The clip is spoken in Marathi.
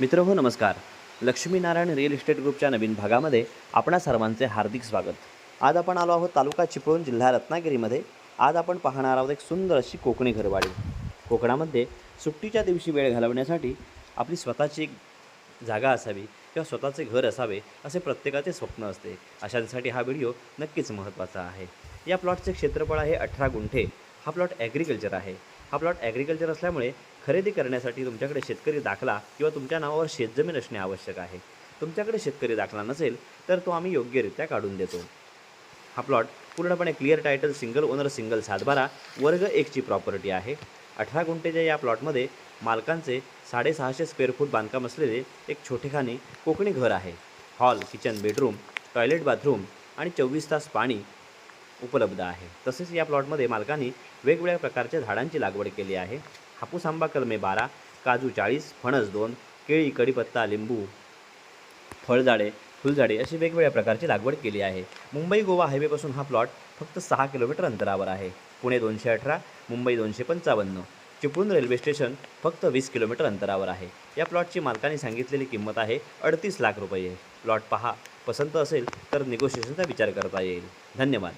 मित्र हो नमस्कार. लक्ष्मीनारायण रिअल इस्टेट ग्रुपच्या नवीन भागामध्ये आपणा सर्वांचे हार्दिक स्वागत. आज आपण आलो आहोत तालुका चिपळूण जिल्हा रत्नागिरीमध्ये. आज आपण पाहणार आहोत एक सुंदर अशी कोकणी घरवाडी. कोकणामध्ये सुट्टीच्या दिवशी वेळ घालवण्यासाठी आपली स्वतःची एक जागा असावी किंवा स्वतःचे घर असावे असे प्रत्येकाचे स्वप्न असते. अशांसाठी हा व्हिडिओ नक्कीच महत्त्वाचा आहे. या प्लॉटचे क्षेत्रफळ आहे अठरा गुंठे. हा प्लॉट ॲग्रिकल्चर आहे. हा प्लॉट ॲग्रिकल्चर असल्यामुळे खरेदी करण्यासाठी तुमच्याकडे शेतकरी दाखला किंवा तुमच्या नावावर शेतजमीन असणे आवश्यक आहे. तुमच्याकडे शेतकरी दाखला नसेल तर तो आम्ही योग्यरित्या काढून देतो. हा प्लॉट पूर्णपणे clear title single owner single सातबारा वर्ग एकची प्रॉपर्टी आहे. अठरा गुंठेच्या या प्लॉटमध्ये मालकांचे साडेसहाशे स्क्वेअर फूट बांधकाम असलेले एक छोटेखानी कोकणी घर आहे. Hall kitchen bedroom toilet bathroom आणि चोवीस तास पाणी उपलब्ध आहे. तसेच या प्लॉटमध्ये मालकांनी वेगवेगळ्या प्रकारच्या झाडांची लागवड केली आहे. हापूस आंबा कलमे बारा काजू चाळीस फणस दोन केळी कडीपत्ता लिंबू फळझाडे फुलझाडे अशी वेगवेगळ्या प्रकारची लागवड केली आहे. मुंबई गोवा हायवेपासून हा प्लॉट फक्त सहा किलोमीटर अंतरावर आहे. पुणे दोनशे अठरा मुंबई दोनशे पंचावन्न चिपळूण रेल्वे स्टेशन फक्त वीस किलोमीटर अंतरावर आहे. या प्लॉटची मालकाने सांगितलेली किंमत आहे अडतीस लाख रुपये. प्लॉट पहा पसंत असेल तर निगोशिएशनचा विचार करता येईल. धन्यवाद.